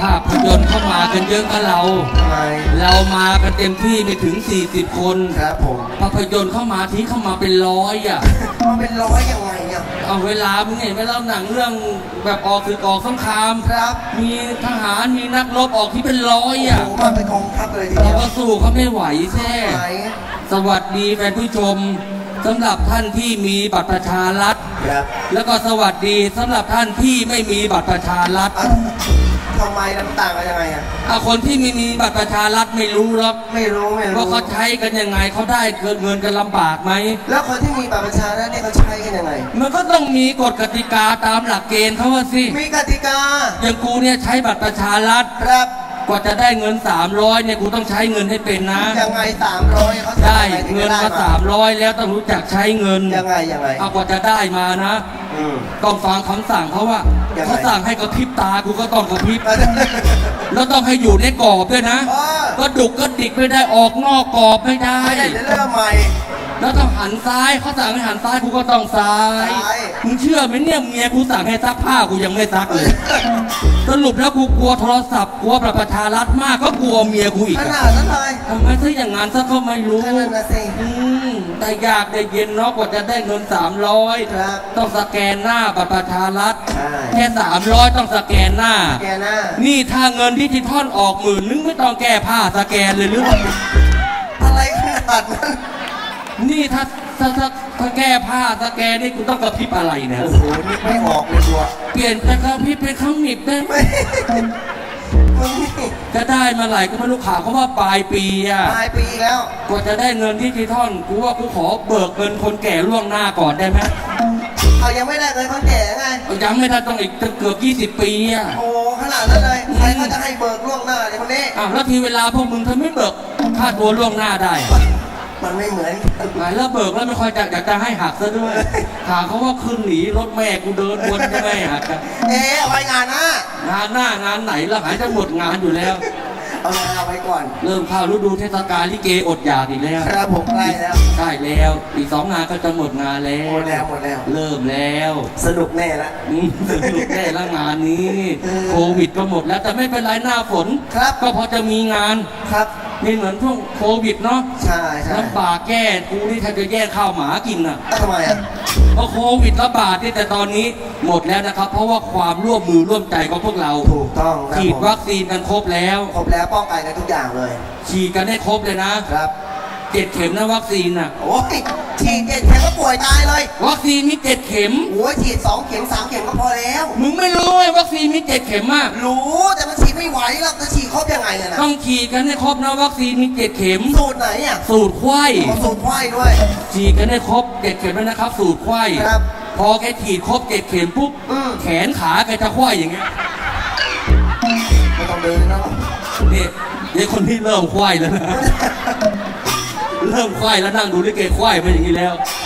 ภาพยนตร์เข้ามากันเยอะกับเรา ทำไมเรามากันเต็มที่ไม่ถึง 40 คนครับผมภาพยนตร์เข้ามาที่เข้ามาเป็นร้อยอะ มันเป็นร้อยยังไงอะเอาเวลามึงเห็นไหมเราหนังเรื่องแบบออกศึกออกสงคราม ครับมีทหารมีนักรบออกที่เป็นร้อยโอ้อะ โหมาเป็นกองทัพเลยทีเราเดียวก็สู้เขาไม่ไหวแท้ ไหนสวัสดีแฟนผู้ชม สำหรับท่านที่มีบัตรประชารัฐ ครับแล้วก็สวัสดีสำหรับท่านที่ไม่มีบัตรประชารัฐอะทำไมน้ำต่างกันยังไงอะเอาคนที่ไม่มีบัตรประชารัฐไม่รู้หรอกไม่รู้ไม่รู้ ว่าเขาใช้กันยังไงเขาได้เกินเงินกันลำบากไหม แล้วคนที่มีบัตรประชาชนเนี่ยเขาใช้กันยังไง มันก็ต้องมีกฎกติกาตามหลักเกณฑ์เขาว่าสิมีกติกา อย่างกูเนี่ยใช้บัตรประชารัฐ ครับ กว่าจะได้เงิน 300เนี่ยกูต้องใช้เงินให้เป็นนะ ยังไงสามร้อยเขาได้ทำยังงถึเงินจะมาได้สามร้อยแล้วต้องรู้จักใช้เงินยังไงยังไงเอากว่าจะได้มานะ อืม ต้องฟังคำสั่งเขาว่ายังไง เขาสั่งให้กระพริบตากูก็ต้องกระพริบ แล้วต้องให้อยู่ในกรอบด้วยนะ เออก็ดุกก็ดิกไม่ได้ออกนอกกรอบไม่ได้ ไม่ได้เดี๋ยวเริ่มใหม่ แล้วต้องหันซ้ายเขาสั่งให้หันซ้ายกูก็ต้องซ้ายซ้าย มึงเชื่อไหมเนี่ยเมียกูสั่งให้ซักผ้ากูยังไม่ซักเลยสรุปแล้วกูกลัวโทรศัพท์กลัวประประชารัฐมากก็กลัวเมียกูอีกขอะนาดนั้นเลยทำไมถ้าอย่างงั้นซะก็ไม่รู้ ขนาดนั้นสิ อืมแต่ยากแต่เย็นเนาะกว่าจะได้เงิน300ครับต้องสแกนหน้าบัตรประชารัฐใช่ แค่300 ต้องสแกนหน้า แกหน้า นี่ถ้าเงินดิจิทัลออกหมื่นนึงไม่ต้องแก้ผ้าสแกนเลยหรืออะไรขนาดนั้น นี่ถ้าถ้าถ้าถ้าแก้ผ้าสแกนนี่กูต้องกระพริบอะไรเนี่ยโอ้โหนี่ไม่ออกเลยตัวเปลี่ยนจากกระพริบเป็นข้างหนิบได้ไหมไม่มึงนี่จะได้มาไหร่ก็ไม่รู้ข่าวเขาว่าปลายปีอะปลายปีแล้วกว่าจะได้เงินดิจิทัลกูว่ากูขอเบิกเงินคนแก่ล่วงหน้าก่อนได้ไหมเอายังไม่ได้เลยคนแก่ไงยังไม่ได้ต้องอีกตั้งเกือบ20 ปีอะโอ้ขนาดนั้นเลยใครเขาจะให้เบิกล่วงหน้าในคนนี้อ้าวแล้วทีเวลาพวกมึงทำไม่เบิกค่าตัวล่วงหน้าได้ มันไม่เหมือนกันหมายแล้วเบิกแล้วไม่ค่อยจะอยากจะให้หักซะด้วย ถามเขาว่าขึ้นหนีรถแม่กูเดินวนจะไม่หักอะเอ๊ะเอาไว้งานหน้างานหน้างานไหนแล้วหายจะหมดงานอยู่แล้ว เอางานเอาไว้ก่อน เริ่มเข้าฤดูเทศกาลลิเกอดอยากอีกแล้วครับผมใกล้แล้วได้แล้วอีกสองงานก็จะหมดงานแล้หมวดแล้วหมดแล้ว เริ่มแล้วสนุกแน่ละอืมสนุกแน่ละงานนี้ เออ โควิดก็หมดแล้วแต่ไม่เป็นไรหน้าฝนครับ ก็พอจะมีงาน ครับ นี่เหมือนช่วงโควิดเนาะใช่ใช่ลำบากแก้กูนี่แทบจะแย่งข้าวหมากินอะทำไมอะเพราะโควิดระบาดนี่แต่ตอนนี้หมดแล้วนะครับ เพราะว่าความร่วมมือร่วมใจของพวกเราถูกต้องครับฉีดผมวัคซีนกันครบแล้ว ครบแล้วป้องกันกันทุกอย่างเลย ฉีดกันให้ครบเลยนะครับเจ็ดเข็มนะวัคซีนอะโอ้ยฉีดเจ็ดเข็มก็ป่วยตายเลยวัคซีนมีเจ็ดเข็ม โอ้ยฉีดสองเข็มสามเข็มก็พอแล้ว มึงไม่รู้ไอ้วัคซีนมีเจ็ดเข็มมากรู้แต่มันฉีด ไม่ไหวหรอกจะฉีดครบยังไงอะนะต้องฉีดกันให้ครบนะวัคซีนมีเจ็ดเข็ม สูตรไหนอะสูตรไข้ขอสูตรไข้ด้วย ฉีดกันให้ครบเจ็ดเข็มแล้วนะครับ สูตรไข้ครับ พอแกฉีดครบเจ็ดเข็มปุ๊บอืม แขนขาแกจะไข้อย่างเงี้ยไม่ต้องเดินแล้วนี่เด็กคนที่เริ่มไข้แล้วนะ เริ่มไข้แล้วนั่งดูลิเกไข้มาอย่างนี้แล้วเ